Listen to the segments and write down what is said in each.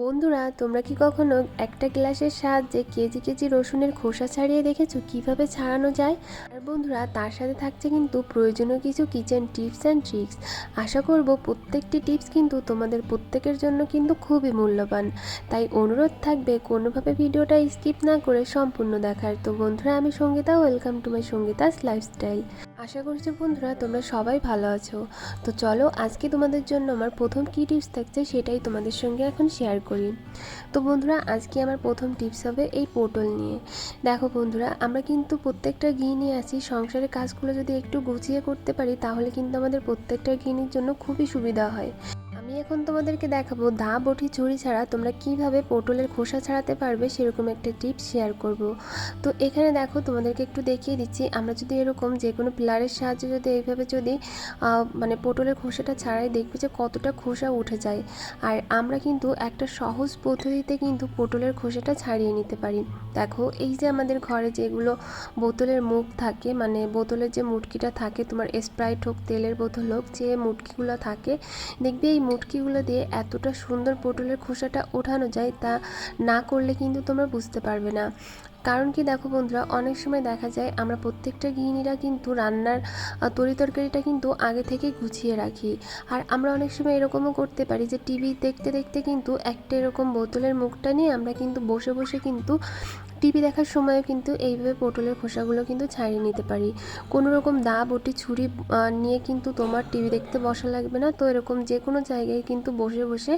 বন্ধুরা, তোমরা কি কখনো একটা গ্লাসের সাহায্যে কেজি কেজি রসুনের খোসা ছাড়িয়ে দেখেছ কীভাবে ছাড়ানো যায়? আর বন্ধুরা, তার সাথে থাকছে কিন্তু প্রয়োজনীয় কিছু কিচেন টিপস অ্যান্ড ট্রিক্স। আশা করব প্রত্যেকটি টিপস কিন্তু তোমাদের প্রত্যেকের জন্য কিন্তু খুবই মূল্যবান। তাই অনুরোধ থাকবে কোনোভাবে ভিডিওটা স্কিপ না করে সম্পূর্ণ দেখার। তো বন্ধুরা, আমি Sangeeta, welcome to my Sangeeta's lifestyle. আশা করছি বন্ধুরা তোমরা সবাই ভালো আছো। তো চলো আজকে তোমাদের জন্য আমার প্রথম কী টিপস থাকছে সেটাই তোমাদের সঙ্গে এখন শেয়ার করি। তো বন্ধুরা আজকে আমার প্রথম টিপস হবে এই পোর্টল নিয়ে। দেখো বন্ধুরা, আমরা কিন্তু প্রত্যেকটা গৃহিণী আছি, সংসারের কাজগুলো যদি একটু গুছিয়ে করতে পারি তাহলে কিন্তু আমাদের প্রত্যেকটা গৃহিণীর জন্য খুবই সুবিধা হয়। এখন তোমাদেরকে দেখাবো দা বটি ছুরি ছাড়া তোমরা কীভাবে পটলের খোসা ছাড়াতে পারবে সেরকম একটা টিপস শেয়ার করব। তো এখানে দেখো তোমাদেরকে একটু দেখিয়ে দিচ্ছি, আমরা যদি এরকম যে কোনো পিলারের সাহায্যে যদি এইভাবে যদি মানে পটলের খোসাটা ছাড়াই দেখবে যে কতটা খোসা উঠে যায়। আর আমরা কিন্তু একটা সহজ পদ্ধতিতে কিন্তু পটলের খোসাটা ছাড়িয়ে নিতে পারি। দেখো এই যে আমাদের ঘরে যেগুলো বোতলের মুখ থাকে মানে বোতলের যে মুটকিটা থাকে, তোমার স্প্রাইট হোক, তেলের বোতল হোক, যে মুটকিগুলো থাকে, দেখবে এই মুটকিগুলো দিয়ে এতটা সুন্দর পটলের খোসাটা ওঠানো যায় তা না করলে কিন্তু তোমরা বুঝতে পারবে না। কারণ কি দেখো বন্ধুরা, অনেক সময় দেখা যায় আমরা প্রত্যেকটা গৃহিণীরা কিন্তু রান্নার তরি তরকারিটা কিন্তু আগে থেকে গুছিয়ে রাখি। আর আমরা অনেক সময় এরকমও করতে পারি যে টিভি দেখতে দেখতে কিন্তু একটা এরকম বোতলের মুখটা নিয়ে আমরা কিন্তু বসে বসে কিন্তু টিভি দেখার সময় কিন্তু এইভাবে পটলের খোসাগুলো কিন্তু ছাড়িয়ে নিতে পারি। কোনো রকম দা, বটি, ছুরি নিয়ে কিন্তু তোমার টিভি দেখতে বসা লাগবে না। তো এরকম যে কোনো জায়গায় কিন্তু বসে বসে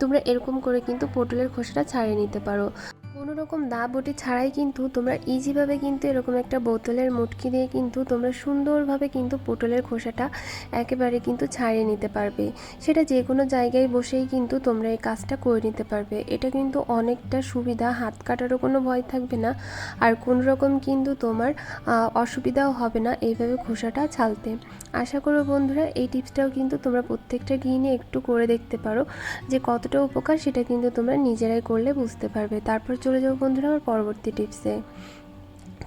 তোমরা এরকম করে কিন্তু পটলের খোসাটা ছাড়িয়ে নিতে পারো। কোনো রকম দা বটি ছাড়াই কিন্তু তোমরা ইজিভাবে কিন্তু এরকম একটা বোতলের মুটকি দিয়ে কিন্তু তোমরা সুন্দরভাবে কিন্তু পটলের খোসাটা একেবারে কিন্তু ছাড়িয়ে নিতে পারবে। সেটা যে কোনো জায়গায় বসেই কিন্তু তোমরা এই কাজটা করে নিতে পারবে। এটা কিন্তু অনেকটা সুবিধা, হাত কাটারও কোনো ভয় থাকবে না। আর কোনো রকম কিন্তু তোমার অসুবিধাও হবে না এইভাবে খোসাটা ছালতে। আশা করো বন্ধুরা, এই টিপসটাও কিন্তু তোমরা প্রত্যেকটা গৃহিণী একটু করে দেখতে পারো যে কতটা উপকার সেটা কিন্তু তোমরা নিজেরাই করলে বুঝতে পারবে। তারপর চলে যাব বন্ধুরা আমার পরবর্তী টিপসে।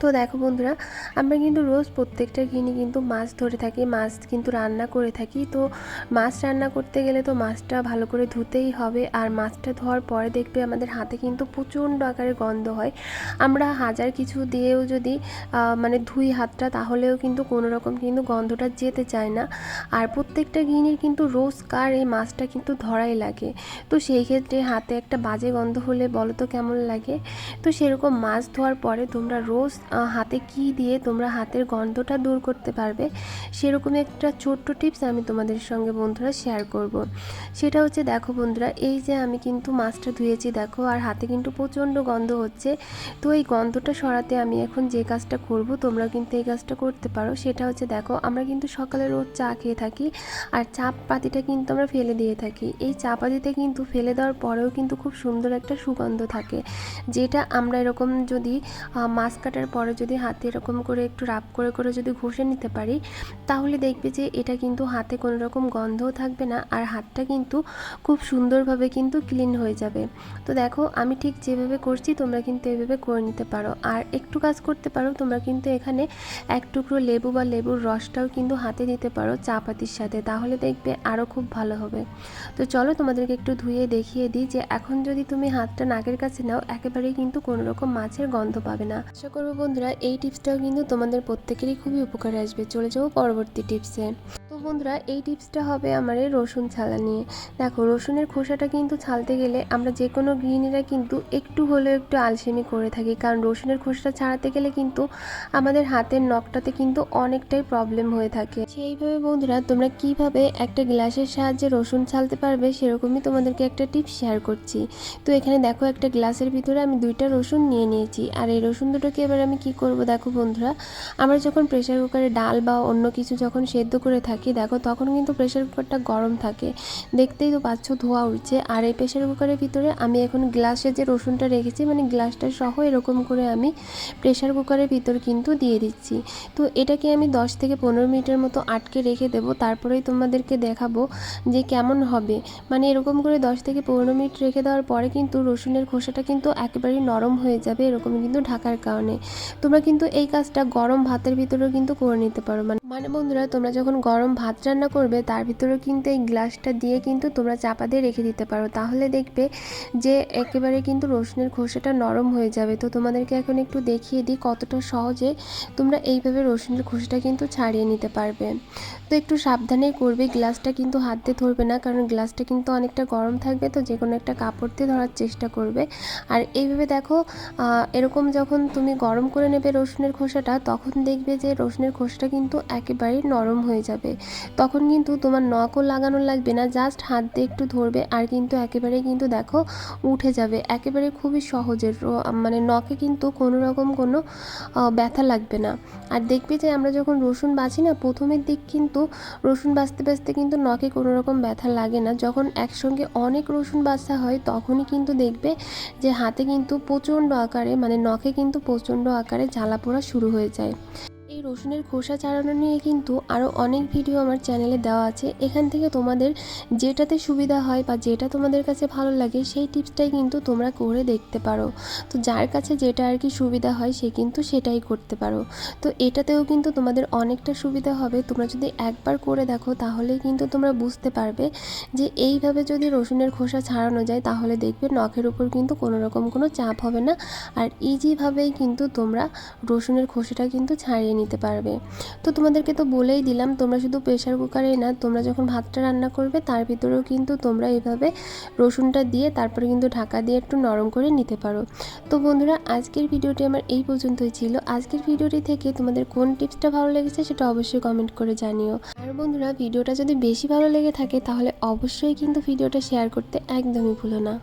তো দেখো বন্ধুরা, আমরা কিন্তু রোজ প্রত্যেকটা গৃহিণী কিন্তু মাছ ধরে থাকি, মাছ কিন্তু রান্না করে থাকি। তো মাছ রান্না করতে গেলে তো মাছটা ভালো করে ধুতেই হবে। আর মাছটা ধোয়ার পরে দেখবে আমাদের হাতে কিন্তু প্রচণ্ড আকারে গন্ধ হয়। আমরা হাজার কিছু দিয়েও যদি মানে ধুই হাতটা, তাহলেও কিন্তু কোনো রকম কিন্তু গন্ধটা যেতে চায় না। আর প্রত্যেকটা গৃহিণীর কিন্তু রোজকার এই মাছটা কিন্তু ধরাই লাগে। তো সেই ক্ষেত্রে হাতে একটা বাজে গন্ধ হলে বলো তো কেমন লাগে? তো সেরকম মাছ ধোয়ার পরে তোমরা রোজ হাতে কি দিয়ে তোমরা হাতের গন্ধটা দূর করতে পারবে, সেরকম একটা ছোট্ট টিপস আমি তোমাদের সঙ্গে বন্ধুরা শেয়ার করব। সেটা হচ্ছে, দেখো বন্ধুরা, এই যে আমি কিন্তু মাছটা ধুয়েছি, দেখো, আর হাতে কিন্তু প্রচণ্ড গন্ধ হচ্ছে। তো এই গন্ধটা সরাতে আমি এখন যে কাজটা করব তোমরা কিন্তু এই কাজটা করতে পারো। সেটা হচ্ছে, দেখো, আমরা কিন্তু সকালে রোজ চা খেয়ে থাকি, আর চা পাতিটা কিন্তু আমরা ফেলে দিয়ে থাকি। এই চা পাতিতে কিন্তু ফেলে দেওয়ার পরেও কিন্তু খুব সুন্দর একটা সুগন্ধ থাকে, যেটা আমরা এরকম যদি মাছ কাটার পরে যদি হাতে এরকম করে একটু রাব করে করে যদি ঘষে নিতে পারি, তাহলে দেখবে যে এটা কিন্তু হাতে কোনো রকম গন্ধও থাকবে না আর হাতটা কিন্তু খুব সুন্দরভাবে কিন্তু ক্লিন হয়ে যাবে। তো দেখো, আমি ঠিক যেভাবে করছি তোমরা কিন্তু এভাবে করে নিতে পারো। আর একটু কাজ করতে পারো, তোমরা কিন্তু এখানে এক টুকরো লেবু বা লেবুর রসটাও কিন্তু হাতে দিতে পারো চা পাতির সাথে, তাহলে দেখবে আরও খুব ভালো হবে। তো চলো তোমাদেরকে একটু ধুয়ে দেখিয়ে দিই যে এখন যদি তুমি হাতটা নাকের কাছে নাও, একেবারেই কিন্তু কোনো রকম মাছের গন্ধ পাবে না। আশা করব বন্ধুরা এই টিপসটাও কিন্তু তোমাদের প্রত্যেকেরই খুবই উপকারে আসবে। চলে যাব পরবর্তী টিপসে। বন্ধুরা, এই টিপসটা হবে আমার এই রসুন ছালা নিয়ে। দেখো, রসুনের খোসাটা কিন্তু ছালতে গেলে আমরা যে কোনো গৃহিণীরা কিন্তু একটু হলেও একটু আলসেমি করে থাকি। কারণ রসুনের খোসাটা ছাড়াতে গেলে কিন্তু আমাদের হাতের নখটাতে কিন্তু অনেকটাই প্রবলেম হয়ে থাকে। সেইভাবে বন্ধুরা, তোমরা কীভাবে একটা গ্লাসের সাহায্যে রসুন ছালতে পারবে সেরকমই তোমাদেরকে একটা টিপস শেয়ার করছি। তো এখানে দেখো, একটা গ্লাসের ভিতরে আমি দুইটা রসুন নিয়ে নিয়েছি। আর এই রসুন দুটোকে এবার আমি কি করব দেখো বন্ধুরা, আমরা যখন প্রেশার কুকারে ডাল বা অন্য কিছু যখন সেদ্ধ করে থাকি দেখো, তখন কিন্তু প্রেশার কুকারটা গরম থাকে। দেখতেই তো পাচ্ছ ধোয়া উঠছে। আর এই প্রেশার কুকারের ভিতরে আমি এখন গ্লাসে যে রসুনটা রেখেছি মানে গ্লাসটা সহ এরকম করে আমি প্রেশার কুকারের ভিতর কিন্তু দিয়ে দিচ্ছি। তো এটাকে আমি 10 থেকে পনেরো মিনিটের মতো আটকে রেখে দেবো। তারপরেই তোমাদেরকে দেখাবো যে কেমন হবে। মানে এরকম করে 10 থেকে পনেরো মিনিট রেখে দেওয়ার পরে কিন্তু রসুনের খোসাটা কিন্তু একেবারেই নরম হয়ে যাবে, এরকম কিন্তু ঢাকার কারণে। তোমরা কিন্তু এই কাজটা গরম ভাতের ভিতরেও কিন্তু করে নিতে পারো। মানে মানে বন্ধুরা, তোমরা যখন গরম ভাত ভাত রান্না করবে, তার ভিতরেও কিন্তু এই গ্লাসটা দিয়ে কিন্তু তোমরা চাপা দিয়ে রেখে দিতে পারো। তাহলে দেখবে যে একেবারে কিন্তু রসুনের খোসাটা নরম হয়ে যাবে। তো তোমাদেরকে এখন একটু দেখিয়ে দিই কতটা সহজে তোমরা এইভাবে রসুনের খোসাটা কিন্তু ছাড়িয়ে নিতে পারবে। তো একটু সাবধানেই করবে, গ্লাসটা কিন্তু হাত দিয়ে ধরবে না, কারণ গ্লাসটা কিন্তু অনেকটা গরম থাকবে, তো যে কোনো একটা কাপড় দিয়ে ধরার চেষ্টা করবে। আর এইভাবে দেখো এরকম যখন তুমি গরম করে নেবে রসুনের খোসাটা, তখন দেখবে যে রসুনের খোসাটা কিন্তু একেবারেই নরম হয়ে যাবে। তখন কিন্তু তোমার নখও লাগানো লাগবে না জাস্ট হাত দিয়ে একটু ধরবে আর কিন্তু একেবারে কিন্তু দেখো উঠে যাবে। একেবারে খুবই সহজের মানে নখে কিন্তু কোনো রকম কোনো ব্যথা লাগবে না। আর দেখবে যে আমরা যখন রসুন বাছি না, প্রথমের দিক কিন্তু রসুন বাছতে বাছতে কিন্তু নখে কোনো রকম ব্যথা লাগে না। যখন একসঙ্গে অনেক রসুন বাছা হয়, তখনই কিন্তু দেখবে যে হাতে কিন্তু প্রচণ্ড আকারে মানে নখে কিন্তু প্রচণ্ড আকারে জ্বালা পোড়া শুরু হয়ে যায়। রসুনের খোসা ছাড়ানো নিয়ে কিন্তু আরও অনেক ভিডিও আমার চ্যানেলে দেওয়া আছে। এখান থেকে তোমাদের যেটাতে সুবিধা হয় বা যেটা তোমাদের কাছে ভালো লাগে, সেই টিপসটাই কিন্তু তোমরা করে দেখতে পারো। তো যার কাছে যেটা আর কি সুবিধা হয়, সে কিন্তু সেটাই করতে পারো। তো এটাতেও কিন্তু তোমাদের অনেকটা সুবিধা হবে। তোমরা যদি একবার করে দেখো তাহলে কিন্তু তোমরা বুঝতে পারবে যে এইভাবে যদি রসুনের খোসা ছাড়ানো যায়, তাহলে দেখবে নখের উপর কিন্তু কোনো রকম কোনো চাপ হবে না। আর ইজিভাবেই কিন্তু তোমরা রসুনের খোসাটা কিন্তু ছাড়িয়ে নিতে পারবে। তো তোমাদেরকে তো বলেই দিলাম, তোমরা শুধু প্রেশার কুকারে না, তোমরা যখন ভাতটা রান্না করবে, তার ভিতরেও কিন্তু তোমরা এভাবে রসুনটা দিয়ে, তারপরে কিন্তু ঢাকা দিয়ে একটু নরম করে নিতে পারো। তো বন্ধুরা, আজকের ভিডিওটি আমার এই পর্যন্তই ছিল। আজকের ভিডিওটি থেকে তোমাদের কোন টিপসটা ভালো লেগেছে, সেটা অবশ্যই কমেন্ট করে জানিও। আর বন্ধুরা, ভিডিওটা যদি বেশি ভালো লেগে থাকে, তাহলে অবশ্যই কিন্তু ভিডিওটা শেয়ার করতে একদমই ভুলো না।